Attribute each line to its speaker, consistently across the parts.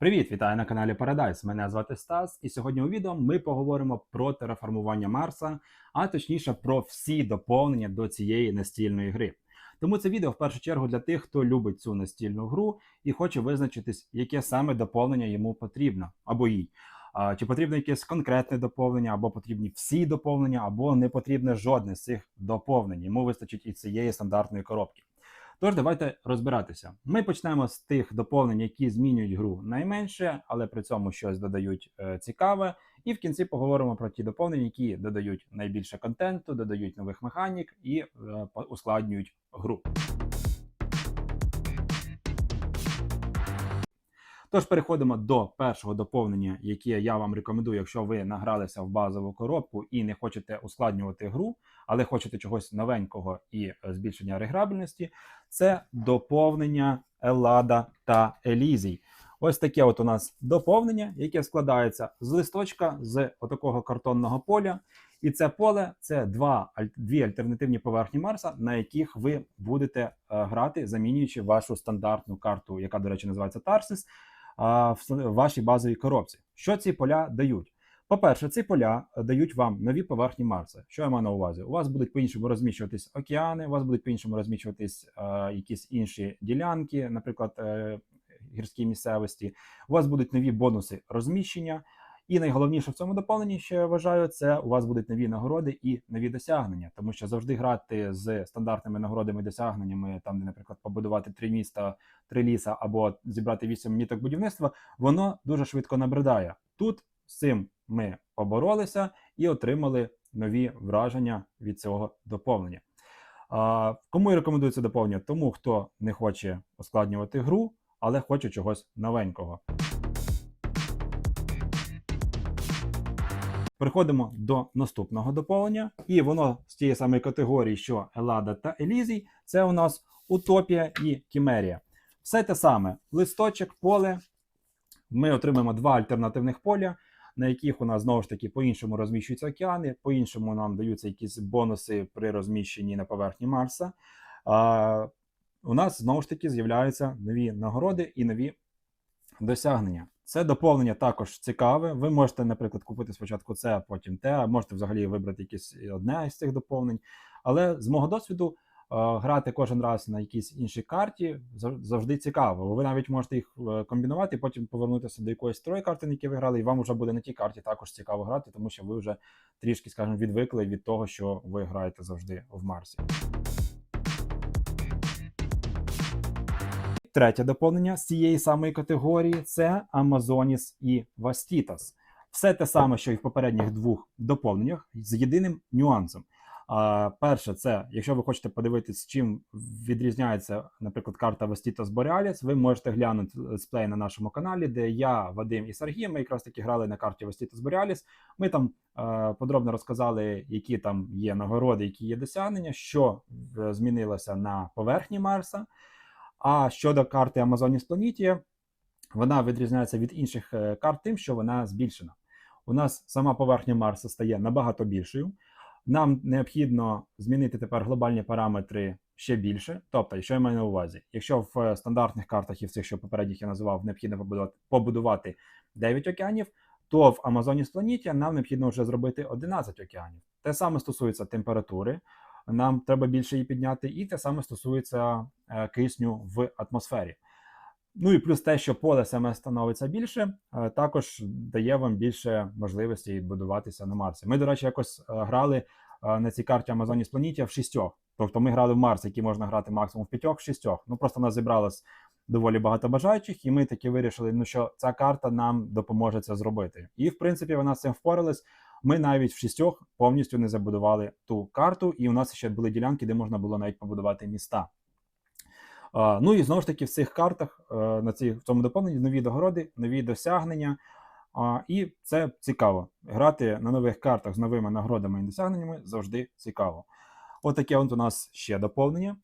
Speaker 1: Привіт, вітаю на каналі Paradise. Мене звати Стас, і сьогодні у відео ми поговоримо про тераформування Марса, а точніше про всі доповнення до цієї настільної гри. Тому це відео в першу чергу для тих, хто любить цю настільну гру і хоче визначитись, яке саме доповнення йому потрібно або їй. Чи потрібно якесь конкретне доповнення, або потрібні всі доповнення, або не потрібне жодне з цих доповнень. Йому вистачить і цієї стандартної коробки. Тож давайте розбиратися. Ми почнемо з тих доповнень, які змінюють гру найменше, але при цьому щось додають е, цікаве. І в кінці поговоримо про ті доповнення, які додають найбільше контенту, додають нових механік і е, ускладнюють гру. Тож переходимо до першого доповнення, яке я вам рекомендую, якщо ви награлися в базову коробку і не хочете ускладнювати гру, але хочете чогось новенького і е, збільшення реграбельності. Це доповнення Елада та Елізій. Ось таке от у нас доповнення, яке складається з листочка з отакого картонного поля. І це поле це два, дві альтернативні поверхні Марса, на яких ви будете е, грати, замінюючи вашу стандартну карту, яка, до речі, називається Тарсис, в вашій базовій коробці. Що ці поля дають? По-перше, ці поля е, дають вам нові поверхні Марса. Що я маю на увазі? У вас будуть по-іншому розміщуватись океани, у вас будуть по-іншому розміщуватись е, якісь інші ділянки, наприклад, е, гірські місцевості. У вас будуть нові бонуси розміщення. І найголовніше в цьому доповненні, що я вважаю, це у вас будуть нові нагороди і нові досягнення, тому що завжди грати з стандартними нагородами і досягненнями, там, де, наприклад, побудувати три міста, три ліса або зібрати вісім міток будівництва, воно дуже швидко набридає. Тут з цим ми поборолися і отримали нові враження від цього доповнення. А, кому я рекомендую це доповнення? Тому хто не хоче ускладнювати гру, але хоче чогось новенького. Переходимо до наступного доповнення, і воно з тієї самої категорії, що Елада та Елізій, це у нас Утопія і Кімерія. Все те саме: листочок, поле. Ми отримаємо два альтернативних поля, на яких у нас знову ж таки по-іншому розміщуються океани, по-іншому нам даються якісь бонуси при розміщенні на поверхні Марса. А, у нас знову ж таки з'являються нові нагороди і нові досягнення. Це доповнення також цікаве. Ви можете, наприклад, купити спочатку це, а потім те, а можете взагалі вибрати якесь одне із цих доповнень. Але з мого досвіду, е, грати кожен раз на якійсь іншій карті завжди цікаво. Ви навіть можете їх е, комбінувати, потім повернутися до якоїсь старої карти, на якій ви грали, і вам вже буде на тій карті також цікаво грати, тому що ви вже трішки, скажімо, відвикли від того, що ви граєте завжди в Марсі. Третє доповнення з цієї самої категорії це Амазоніс і Вастітас. Все те саме, що і в попередніх двох доповненнях, з єдиним нюансом. А, перше, це якщо ви хочете подивитись, чим відрізняється, наприклад, карта Вастітас Borealis, ви можете глянути летсплей на нашому каналі, де я, Вадим і Сергій, ми якраз таки грали на карті Вастітас Borealis. Ми там е, подробно розказали, які там є нагороди, які є досягнення, що е, змінилося на поверхні Марса. А щодо карти Amazonis Planitia, вона відрізняється від інших е, карт тим, що вона збільшена. У нас сама поверхня Марса стає набагато більшою. Нам необхідно змінити тепер глобальні параметри ще більше. Тобто, що я маю на увазі, якщо в е, стандартних картах і в цих, що попередніх я називав, необхідно побудувати, побудувати 9 океанів, то в Amazonis Planitia нам необхідно вже зробити 11 океанів. Те саме стосується температури, нам треба більше її підняти, і те саме стосується е, кисню в атмосфері. Ну і плюс те, що поле саме становиться більше, е, також дає вам більше можливостей будуватися на Марсі. Ми, до речі, якось е, грали на цій карті Amazonis Planitia в шістьох. Тобто ми грали в Марс, який можна грати максимум в п'ятьох, в шістьох. Ну просто нас зібралось доволі багато бажаючих, і ми таки вирішили, ну що ця карта нам допоможе це зробити. І в принципі вона з цим впоралась. Ми навіть в шістьох повністю не забудували ту карту, і у нас ще були ділянки, де можна було навіть побудувати міста. Ну і знову ж таки, в цих картах е, на цій, в цьому доповненні нові догороди, нові досягнення. І це цікаво. Грати на нових картах з новими нагородами і досягненнями завжди цікаво. Отаке от у нас ще доповнення.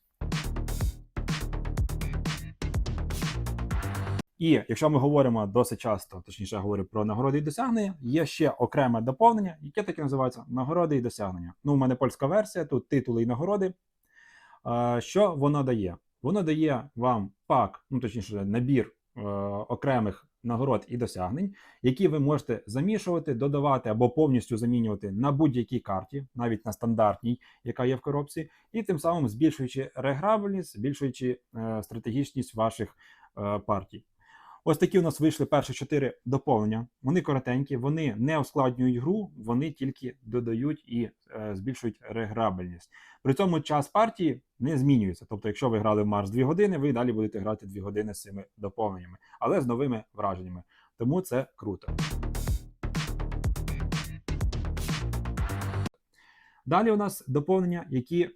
Speaker 1: І якщо ми говоримо досить часто, точніше говорю про нагороди і досягнення, є ще окреме доповнення, яке таке називається нагороди і досягнення. Ну, у мене польська версія, тут титули і нагороди. Що воно дає? Воно дає вам пак, ну точніше, набір е, окремих нагород і досягнень, які ви можете замішувати, додавати або повністю замінювати на будь-якій карті, навіть на стандартній, яка є в коробці, і тим самим збільшуючи реграбельність, збільшуючи е, стратегічність ваших е, партій. Ось такі у нас вийшли перші чотири доповнення. Вони коротенькі, вони не ускладнюють гру, вони тільки додають і е, збільшують реграбельність. При цьому час партії не змінюється. Тобто, якщо ви грали в Марс 2 години, ви далі будете грати 2 години з цими доповненнями, але з новими враженнями. Тому це круто. Далі у нас доповнення, які,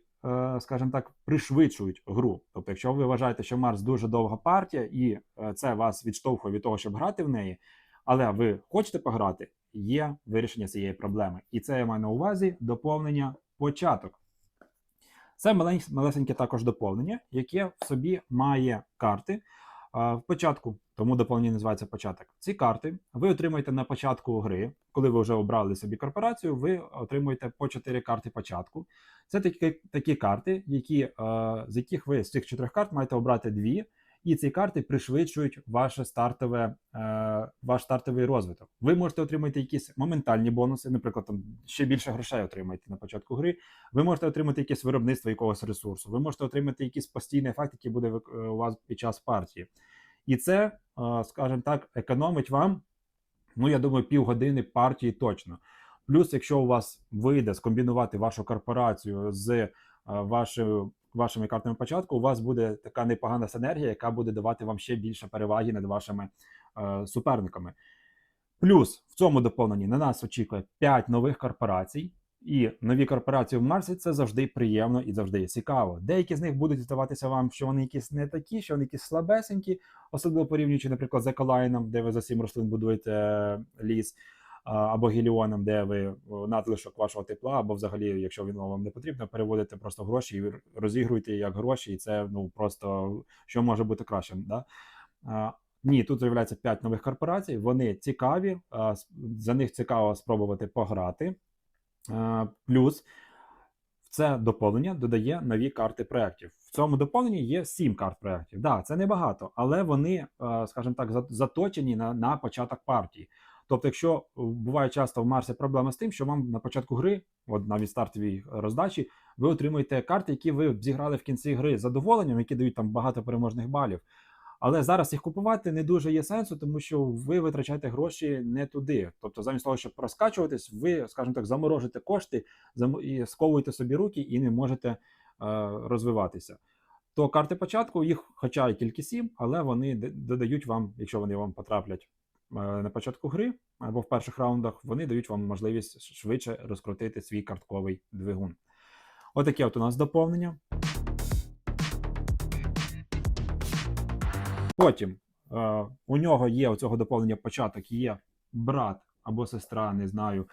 Speaker 1: скажімо так, пришвидшують гру. Тобто, якщо ви вважаєте, що Марс дуже довга партія, і е, це вас відштовхує від того, щоб грати в неї, але ви хочете пограти, є вирішення цієї проблеми. І це я маю на увазі доповнення початок. Це малесеньке також доповнення, яке в собі має карти а, в початку, тому доповнення називається початок. Ці карти ви отримуєте на початку гри, коли ви вже обрали собі корпорацію, ви отримуєте по 4 карти початку. Це такі, такі карти, які, е, з яких ви з цих чотирьох карт маєте обрати дві, і ці карти пришвидшують ваше стартове, е, ваш стартовий розвиток. Ви можете отримати якісь моментальні бонуси, наприклад, там ще більше грошей отримаєте на початку гри. Ви можете отримати якесь виробництво якогось ресурсу. Ви можете отримати якийсь постійний ефект, який буде е, у вас під час партії. І це, скажімо так, економить вам, ну я думаю, півгодини партії точно. Плюс, якщо у вас вийде скомбінувати вашу корпорацію з е, вашою, вашими картами початку, у вас буде така непогана синергія, яка буде давати вам ще більше переваги над вашими е, суперниками. Плюс в цьому доповненні на нас очікує 5 нових корпорацій. І нові корпорації в Марсі це завжди приємно і завжди цікаво. Деякі з них будуть здаватися вам, що вони якісь не такі, що вони якісь слабесенькі, особливо порівнюючи, наприклад, з Еколайном, де ви за сім рослин будуєте е, ліс, або Геліоном, де ви надлишок вашого тепла, або взагалі, якщо він вам не потрібно, переводите просто гроші і розігруєте як гроші, і це ну просто що може бути кращим. Да? Ні, тут з'являється 5 нових корпорацій. Вони цікаві, за них цікаво спробувати пограти. А, Плюс це доповнення додає нові карти проєктів. В цьому доповненні є 7 карт проєктів. Да, це небагато, але вони, е, скажімо так, заточені на, на початок партії. Тобто, якщо е, буває часто в Марсі проблема з тим, що вам на початку гри, от навіть стартовій роздачі, ви отримуєте карти, які ви зіграли в кінці гри з задоволенням, які дають там багато переможних балів. Але зараз їх купувати не дуже є сенсу, тому що ви витрачаєте гроші не туди. Тобто, замість того, щоб розкачуватись, ви, скажімо так, заморожите кошти і сковуєте собі руки і не можете е, розвиватися. То карти початку, їх, хоча й тільки сім, але вони додають вам, якщо вони вам потраплять е, на початку гри або в перших раундах, вони дають вам можливість швидше розкрутити свій картковий двигун. Отаке от у нас доповнення. Потім е, у нього є у цього доповнення початок, є брат або сестра, не знаю.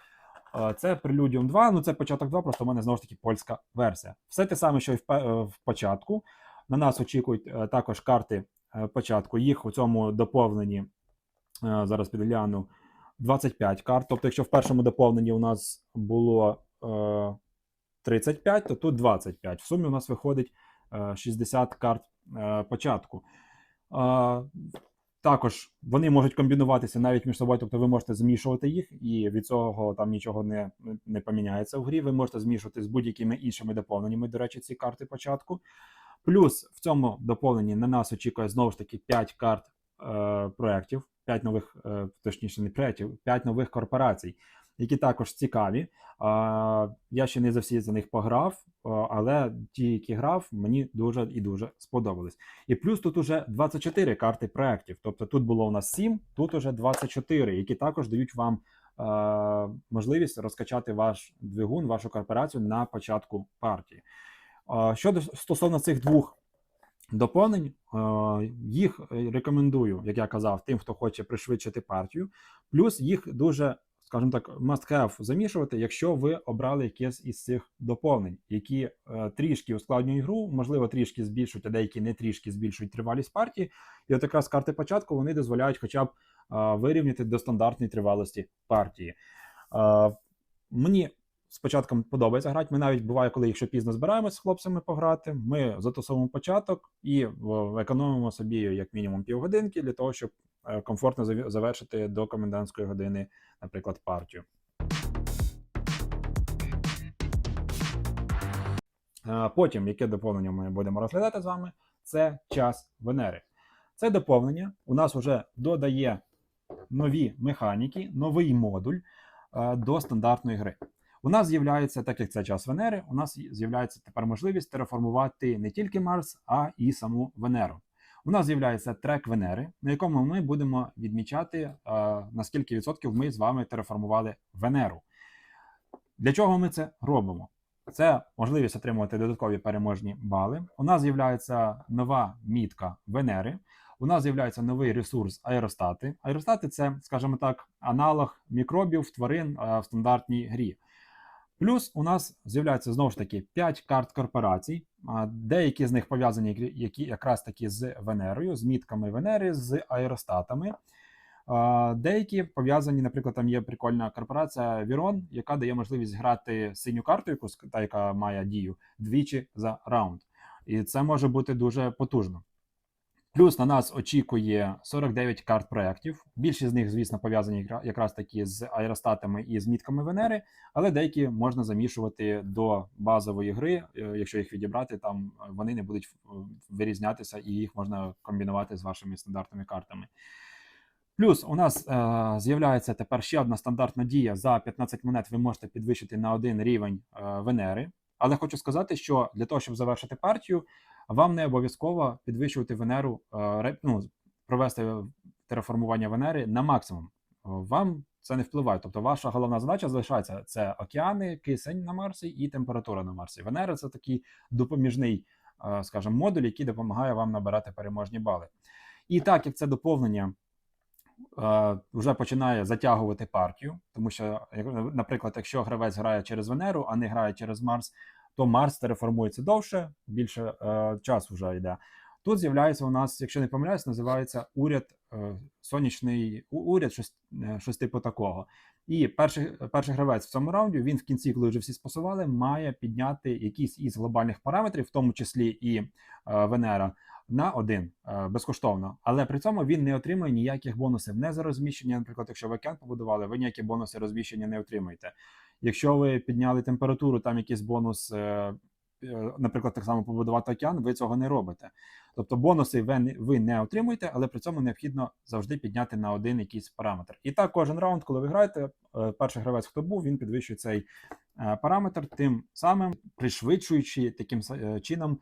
Speaker 1: Е, Це Preludium 2, ну це початок 2, просто в мене знову ж таки польська версія. Все те саме, що і в, е, в початку. На нас очікують е, також карти е, початку. Їх у цьому доповненні е, зараз підгляну 25 карт. Тобто, якщо в першому доповненні у нас було е, 35, то тут 25. В сумі у нас виходить е, 60 карт е, початку. Також вони можуть комбінуватися навіть між собою, тобто ви можете змішувати їх, і від цього там нічого не, не поміняється в грі. Ви можете змішувати з будь-якими іншими доповненнями, до речі, ці карти початку. Плюс в цьому доповненні на нас очікує знову ж таки 5 карт е, проєктів, 5 нових, е, точніше, не проєктів, 5 нових корпорацій, які також цікаві. Я ще не за всі за них пограв, але ті, які грав, мені дуже і дуже сподобались. І плюс тут уже 24 карти проєктів. Тобто тут було у нас 7, тут уже 24, які також дають вам е, можливість розкачати ваш двигун, вашу корпорацію на початку партії. Е, щодо стосовно цих двох доповнень, е, їх рекомендую, як я казав, тим, хто хоче пришвидшити партію. Плюс їх дуже, скажімо так, must have замішувати, якщо ви обрали якесь із цих доповнень, які е, трішки ускладнюють гру, можливо, трішки збільшують, а деякі не трішки збільшують тривалість партії. І от якраз карти початку вони дозволяють хоча б е, вирівняти до стандартної тривалості партії. Е, мені спочатку подобається грати. Ми навіть буває, коли якщо пізно збираємося з хлопцями пограти, ми затусовуємо початок і економимо собі як мінімум півгодинки для того, щоб е, комфортно завершити до комендантської години, наприклад, партію. Е, Потім, яке доповнення ми будемо розглядати з вами, це час Венери. Це доповнення у нас вже додає нові механіки, новий модуль е, до стандартної гри. У нас з'являється, так як це час Венери, у нас з'являється тепер можливість тереформувати не тільки Марс, а і саму Венеру. У нас з'являється трек Венери, на якому ми будемо відмічати, е, на відсотків ми з вами тереформували Венеру. Для чого ми це робимо? Це можливість отримувати додаткові переможні бали. У нас з'являється нова мітка Венери. У нас з'являється новий ресурс аеростати. Аеростати це, скажімо так, аналог мікробів тварин е, в стандартній грі. Плюс у нас з'являється знову ж таки 5 карт корпорацій. Деякі з них пов'язані які- якраз таки з Венерою, з мітками Венери, з аеростатами. Деякі пов'язані, наприклад, там є прикольна корпорація Вірон, яка дає можливість грати синю карту, яку та яка має дію двічі за раунд. І це може бути дуже потужно. Плюс на нас очікує 49 карт проєктів. Більшість з них, звісно, пов'язані якраз таки з аеростатами і з мітками Венери, але деякі можна замішувати до базової гри. Е, Якщо їх відібрати, там е, вони не будуть е, вирізнятися і їх можна комбінувати з вашими стандартними картами. Плюс у нас е, з'являється тепер ще одна стандартна дія. За 15 монет ви можете підвищити на один рівень е, Венери. Але хочу сказати, що для того, щоб завершити партію, вам не обов'язково підвищувати Венеру, е, ну, провести тереформування Венери на максимум. Вам це не впливає. Тобто, ваша головна задача залишається це океани, кисень на Марсі і температура на Марсі. Венера це такий допоміжний, е, скажімо, модуль, який допомагає вам набирати переможні бали. І так як це доповнення е, вже починає затягувати партію, тому що, наприклад, якщо гравець грає через Венеру, а не грає через Марс, то Марс тереформується довше, більше е, часу вже йде. Тут з'являється у нас, якщо не помиляюсь, називається уряд е, сонячний уряд, щось, е, щось типу такого. І перший, перший гравець в цьому раунді він в кінці, коли вже всі спасували, має підняти якийсь із глобальних параметрів, в тому числі і е, Венера, на один е, безкоштовно. Але при цьому він не отримує ніяких бонусів не за розміщення. Наприклад, якщо ви океан побудували, ви ніякі бонуси розміщення не отримаєте. Якщо ви підняли температуру, там якийсь бонус, е, е, наприклад, так само побудувати океан, ви цього не робите. Тобто бонуси ви не, отримуєте, але при цьому необхідно завжди підняти на один якийсь параметр. І так, кожен раунд, коли ви граєте, е, перший гравець, хто був, він підвищує цей параметр, тим самим пришвидшуючи таким чином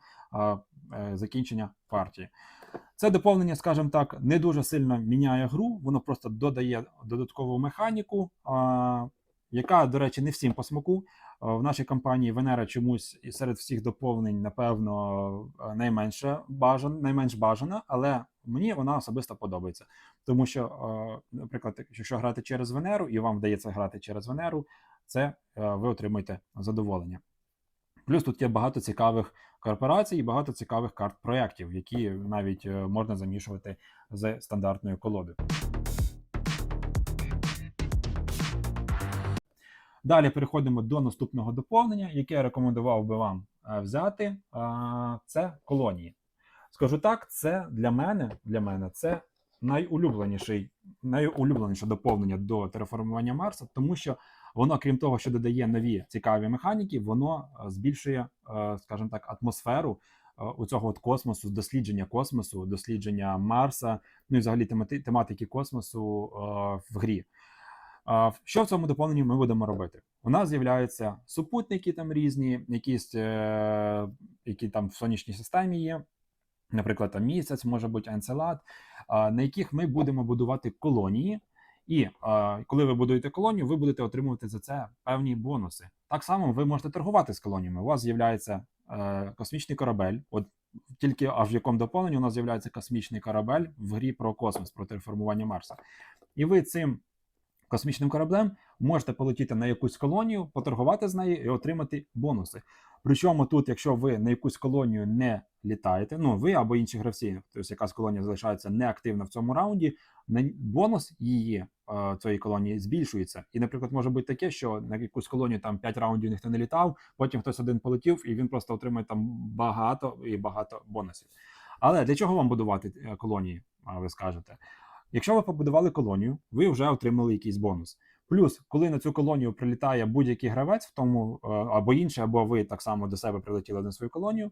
Speaker 1: закінчення партії. Це доповнення, скажімо так, не дуже сильно міняє гру, воно просто додає додаткову механіку, яка, до речі, не всім по смаку. В нашій компанії Венера чомусь і серед всіх доповнень, напевно, е, найменше бажан, найменш бажана, але мені вона особисто подобається. Тому що, е, наприклад, якщо грати через Венеру, і вам вдається грати через Венеру, це е, ви отримуєте задоволення. Плюс тут є багато цікавих корпорацій і багато цікавих карт проєктів, які навіть е, можна замішувати з стандартною колодою. Далі переходимо до наступного доповнення, яке я рекомендував би вам е, взяти. Це колонії. Скажу так, це для мене, для мене це найулюбленіший, найулюбленіше доповнення до тереформування Марса, тому що воно, крім того, що додає нові цікаві механіки, воно е, збільшує, е, скажімо так, атмосферу у цього от космосу, дослідження космосу, дослідження Марса, ну і взагалі темати, тематики космосу в грі. Що в цьому доповненні ми будемо робити? У нас з'являються супутники там різні, якісь, е, які там в сонячній системі є. Наприклад, там місяць, може бути енцелад, на яких ми будемо будувати колонії. І коли ви будуєте колонію, ви будете отримувати за це певні бонуси. Так само ви можете торгувати з колоніями. У вас з'являється е, космічний корабель. От тільки аж в якому доповненні у нас з'являється космічний корабель в грі про космос, про терформування Марса. І ви цим космічним кораблем можете полетіти на якусь колонію, поторгувати з нею і отримати бонуси. Причому тут, якщо ви на якусь колонію не літаєте, ну ви або інші гравці, тобто якась колонія залишається неактивна в цьому раунді, бонус її е, цієї колонії збільшується. І, наприклад, може бути таке, що на якусь колонію там 5 раундів ніхто не літав, потім хтось один полетів, і він просто отримує там багато і багато бонусів. Але для чого вам будувати е, колонії, ви скажете? Якщо ви побудували колонію, ви вже отримали якийсь бонус. Плюс, коли на цю колонію прилітає будь-який гравець, в тому е, або інший, або ви так само до себе прилетіли на свою колонію,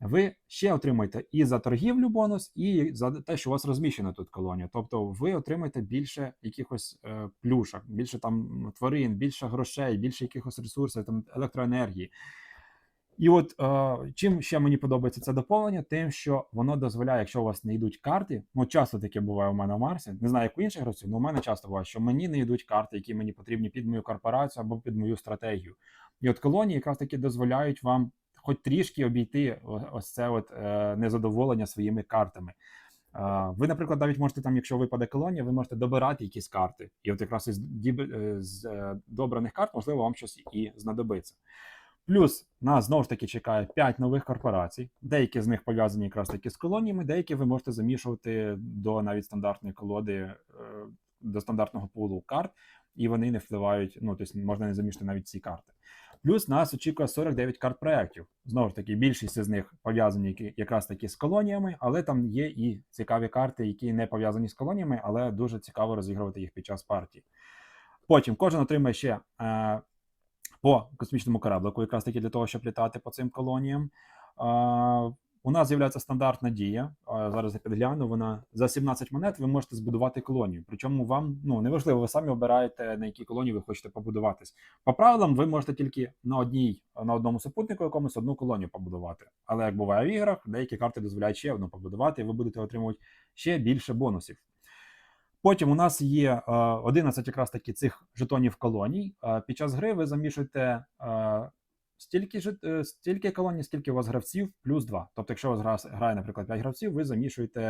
Speaker 1: ви ще отримаєте і за торгівлю бонус, і за те, що у вас розміщена тут колонія. Тобто ви отримаєте більше якихось е, плюшок, більше там тварин, більше грошей, більше якихось ресурсів, там електроенергії. І от е, чим ще мені подобається це доповнення, тим, що воно дозволяє, якщо у вас не йдуть карти, ну часто таке буває у мене в Марсі, не знаю, як у інших гравців, але у мене часто буває, що мені не йдуть карти, які мені потрібні під мою корпорацію або під мою стратегію. І от колонії якраз таки дозволяють вам хоч трішки обійти ось це от е, незадоволення своїми картами. Е, Ви, наприклад, навіть можете там, якщо випаде колонія, ви можете добирати якісь карти. І от якраз із діб- е, з е, добраних карт, можливо, вам щось і знадобиться. Плюс нас знову ж таки чекає 5 нових корпорацій. Деякі з них пов'язані якраз таки з колоніями, деякі ви можете замішувати до навіть стандартної колоди, е, до стандартного пулу карт, і вони не впливають. Ну, тобто можна не замішати навіть ці карти. Плюс нас очікує 49 карт проєктів. Знову ж таки, більшість із них пов'язані якраз таки з колоніями, але там є і цікаві карти, які не пов'язані з колоніями, але дуже цікаво розігрувати їх під час партії. Потім кожен отримає ще е, по космічному кораблику, якраз таки для того, щоб літати по цим колоніям. У нас з'являється стандартна дія. Зараз я підгляну. Вона за 17 монет ви можете збудувати колонію. Причому вам ну неважливо, ви самі обираєте на якій колонії ви хочете побудуватись. По правилам, ви можете тільки на одній на одному супутнику якомусь одну колонію побудувати. Але як буває в іграх, деякі карти дозволяють ще одну побудувати, і ви будете отримувати ще більше бонусів. Потім у нас є е, 11 якраз таки цих жетонів колоній. Е, під час гри ви замішуєте е, стільки, е, стільки колоній, скільки у вас гравців, плюс 2. Тобто, якщо у вас грає, наприклад, 5 гравців, ви замішуєте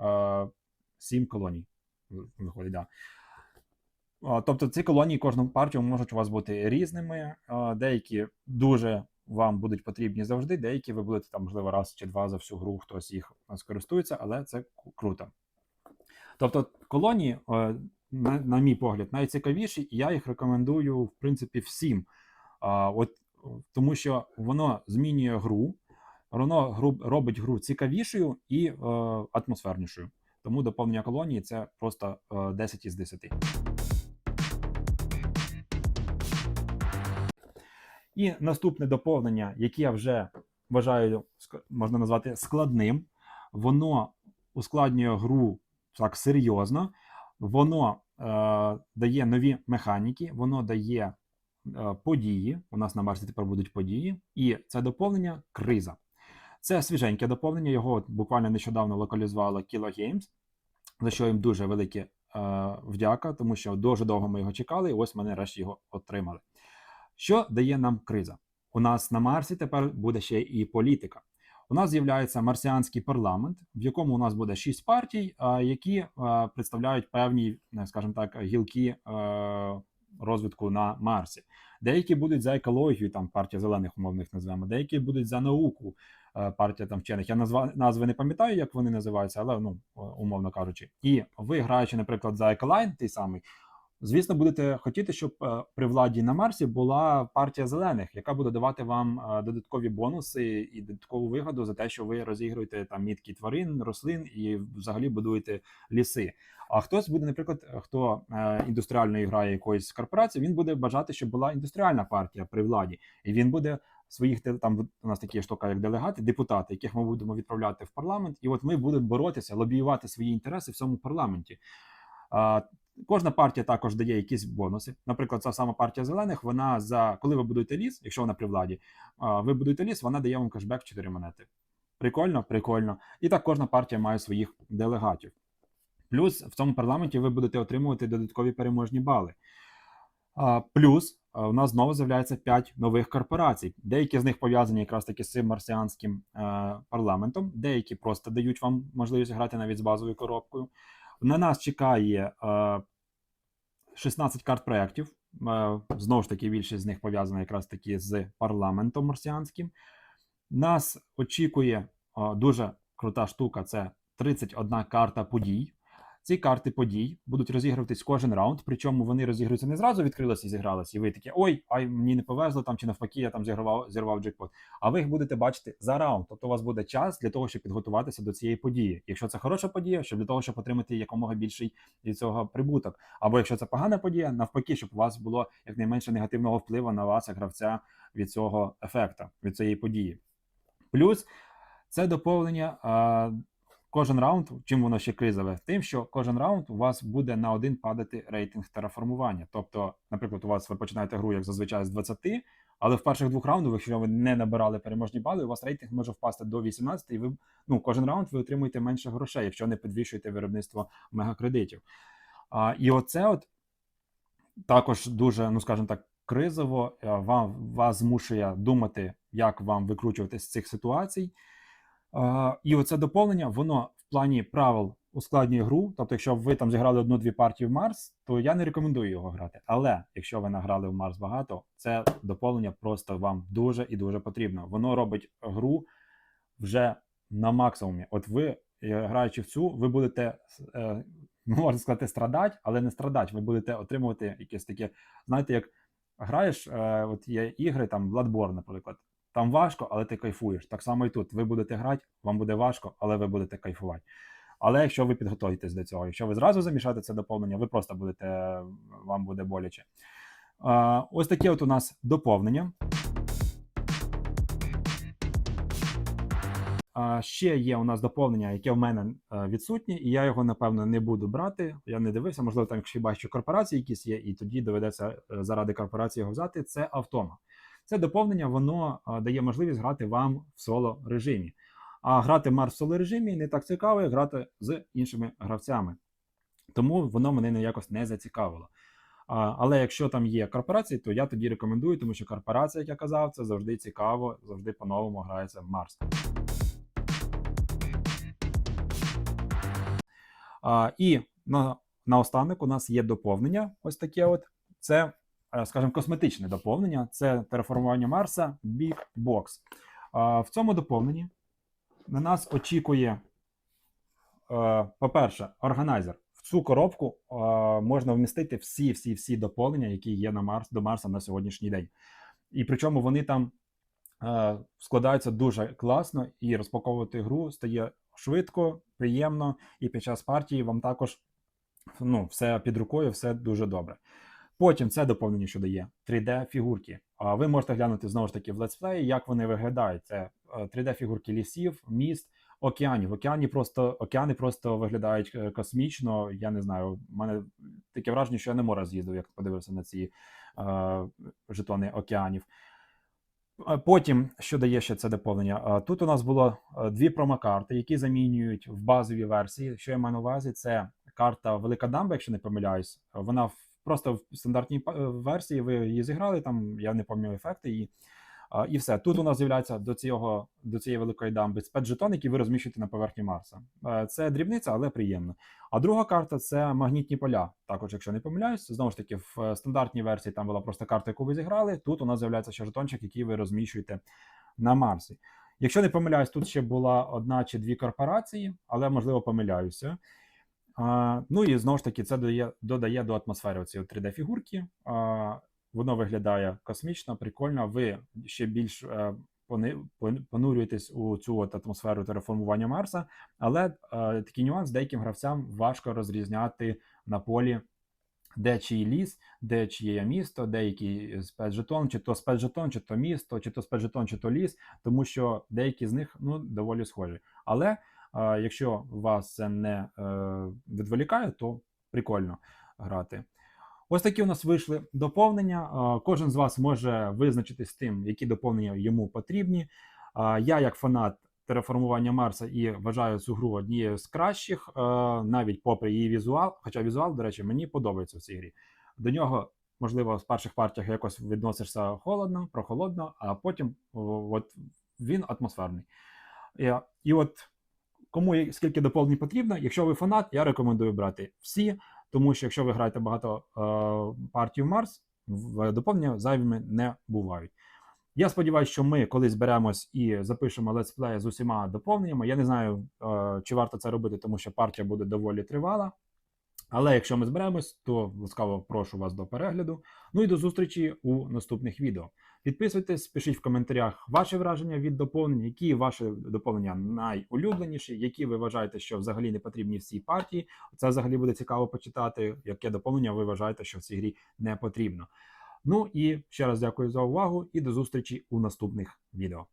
Speaker 1: е, 7 колоній. Виходить, да. Е, Тобто ці колонії кожну партію можуть у вас бути різними. Е, Деякі дуже вам будуть потрібні завжди, деякі ви будете там, можливо, раз чи два за всю гру хтось їх е, скористується, але це круто. Тобто колонії, е, на, на мій погляд, найцікавіші, і я їх рекомендую, в принципі, всім. От, е, тому що воно змінює гру, воно робить гру цікавішою і е, атмосфернішою. Тому доповнення колонії це просто е, 10 із 10. І наступне доповнення, яке я вже вважаю, можна назвати складним, воно ускладнює гру так серйозно, воно е, дає нові механіки, воно дає е, події. У нас на Марсі тепер будуть події, і це доповнення криза. Це свіженьке доповнення. Його буквально нещодавно локалізувала Kilo Games, за що їм дуже велике е, вдяка, тому що дуже довго ми його чекали, і ось ми нарешті його отримали. Що дає нам криза? У нас на Марсі тепер буде ще і політика. У нас з'являється марсіанський парламент, в якому у нас буде шість партій, які представляють певні, е, скажімо так, гілки е, розвитку на Марсі. Деякі будуть за екологію, там партія зелених умовних назвемо, деякі будуть за науку, е, партія там вчених. Я назва назви не пам'ятаю, як вони називаються, але ну умовно кажучи. І ви, граючи, наприклад, за еколайн, той самий. Звісно, будете хотіти, щоб е, при владі на Марсі була партія зелених, яка буде давати вам е, додаткові бонуси і додаткову вигоду за те, що ви розігруєте там мітки тварин, рослин і взагалі будуєте ліси. А хтось буде, наприклад, хто е, індустріально грає якоїсь корпорації, він буде бажати, щоб була індустріальна партія при владі, і він буде своїх там у нас такі штука, як делегати, депутати, яких ми будемо відправляти в парламент, і от ми будемо боротися, лобіювати свої інтереси в цьому парламенті. Кожна партія також дає якісь бонуси. Наприклад, ця сама партія зелених, вона за коли ви будуєте ліс, якщо вона при владі, ви будуєте ліс, вона дає вам кешбек 4 монети. Прикольно, прикольно. І так кожна партія має своїх делегатів. Плюс в цьому парламенті ви будете отримувати додаткові переможні бали. Плюс у нас знову з'являється 5 нових корпорацій. Деякі з них пов'язані якраз таки з цим марсіанським е, парламентом, деякі просто дають вам можливість грати навіть з базовою коробкою. На нас чекає е, 16 карт проєктів. Е, знову ж таки, більшість з них пов'язана якраз таки з парламентом марсіанським. Нас очікує е, дуже крута штука: це 31 карта подій. Ці карти подій будуть розігруватись кожен раунд, причому вони розігруються не зразу відкрилися і зігралися, і ви такі, ой, ай, мені не повезло там чи навпаки, я там зігравав, зірвав джекпот. А ви їх будете бачити за раунд. Тобто у вас буде час для того, щоб підготуватися до цієї події. Якщо це хороша подія, щоб для того, щоб отримати якомога більший від цього прибуток. Або якщо це погана подія, навпаки, щоб у вас було якнайменше негативного впливу на вас, як гравця від цього ефекта, від цієї події. Плюс це доповнення. Кожен раунд, чим воно ще кризове, тим, що кожен раунд у вас буде на один падати рейтинг тераформування. Тобто, наприклад, у вас ви починаєте гру як зазвичай з 20, але в перших двох раундах, якщо ви не набирали переможні бали, у вас рейтинг може впасти до 18, і ви ну кожен раунд ви отримуєте менше грошей, якщо не підвищуєте виробництво мегакредитів. А, І оце от також дуже, ну скажімо так, кризово е, вам вас змушує думати, як вам викручуватись з цих ситуацій. І оце доповнення, воно в плані правил ускладнює гру. Тобто, якщо ви там зіграли одну-дві партії в Марс, то я не рекомендую його грати. Але якщо ви награли в Марс багато, це доповнення просто вам дуже і дуже потрібно. Воно робить гру вже на максимумі. От ви, е, граючи в цю, ви будете, е, ну, можна сказати, страдати, але не страдати. Ви будете отримувати якесь таке, знаєте, як граєш, е, от є ігри, там Bloodborne, наприклад. Там важко, але ти кайфуєш. Так само і тут. Ви будете грати, вам буде важко, але ви будете кайфувати. Але якщо ви підготуєтесь до цього, якщо ви зразу замішаєте це доповнення, ви просто будете, вам буде боляче. Ось таке от у нас доповнення. Ще є у нас доповнення, яке в мене е, відсутнє, і я його, напевно, не буду брати. Я не дивився, можливо, там хіба що корпорації якісь є, і тоді доведеться е, заради корпорації його взяти. Це автома. Це доповнення воно дає можливість грати вам в соло режимі. А грати Марс в соло режимі не так цікаво, як грати з іншими гравцями. Тому воно мене ніякось не зацікавило. А, але якщо там є корпорації, то я тоді рекомендую, тому що корпорація, як я казав, це завжди цікаво, завжди по-новому грається в Марс. А, і на, наостанок у нас є доповнення. Ось таке от. Це скажімо, косметичне доповнення це терраформування Марса Big Box. В цьому доповненні на нас очікує, е, по-перше, органайзер. В цю коробку е, можна вмістити всі-всі-всі доповнення, які є на Марс до Марса на сьогоднішній день. І причому вони там е, складаються дуже класно, і розпаковувати гру стає швидко, приємно, і під час партії вам також ну, все під рукою, все дуже добре. Потім це доповнення, що дає 3D-фігурки. А ви можете глянути знову ж таки в летсплеї, як вони виглядають. Це 3D-фігурки лісів, міст, океанів. Океані просто, океани просто виглядають е, космічно. Я не знаю, в мене таке враження, що я не море з'їздив, як подивився на ці е, жетони океанів. Потім, що дає ще це доповнення? Тут у нас було е, дві промокарти, які замінюють в базовій версії. Що я маю на увазі, це карта Велика Дамба, якщо не помиляюсь. Вона Просто в стандартній е, версії ви її зіграли, там я не пам'ятаю ефекти. А, і все. Тут у нас з'являється до цього, до цієї великої дамби спецжетон, який ви розміщуєте на поверхні Марса. Е, Це дрібниця, але приємно. А друга карта це магнітні поля. Також, якщо не помиляюсь, знову ж таки, в е, стандартній версії там була просто карта, яку ви зіграли. Тут у нас з'являється ще жетончик, який ви розміщуєте на Марсі. Якщо не помиляюсь, тут ще була одна чи дві корпорації, але можливо помиляюся. А, ну і знову ж таки, це додає, додає до атмосфери ці 3D-фігурки. А, воно виглядає космічно, прикольно. Ви ще більш е, понурюєтесь у цю от атмосферу тераформування Марса, але е, такий нюанс деяким гравцям важко розрізняти на полі. Де чий ліс, де чиє місто, де який спецжетон, чи то спецжетон, чи то місто, чи то спецжетон, чи то ліс, тому що деякі з них ну доволі схожі. Але якщо вас це не е, відволікає, то прикольно грати. Ось такі у нас вийшли доповнення. Кожен з вас може визначитись тим, які доповнення йому потрібні. Я, як фанат тераформування Марса, і вважаю цю гру однією з кращих, е, навіть попри її візуал. Хоча візуал, до речі, мені подобається в цій грі. До нього, можливо, в перших партіях якось відносишся холодно, прохолодно, а потім от, він атмосферний. І, і от кому скільки доповнень потрібно, якщо ви фанат, я рекомендую брати всі, тому що якщо ви граєте багато е, партій в Марс, доповнення зайвими не бувають. Я сподіваюся, що ми колись беремось і запишемо летсплей з усіма доповненнями. Я не знаю, е, чи варто це робити, тому що партія буде доволі тривала. Але якщо ми зберемось, то ласкаво прошу вас до перегляду. Ну і до зустрічі у наступних відео. Підписуйтесь, пишіть в коментарях ваші враження від доповнень, які ваші доповнення найулюбленіші, які ви вважаєте, що взагалі не потрібні в цій партії. Це взагалі буде цікаво почитати, яке доповнення ви вважаєте, що в цій грі не потрібно. Ну і ще раз дякую за увагу і до зустрічі у наступних відео.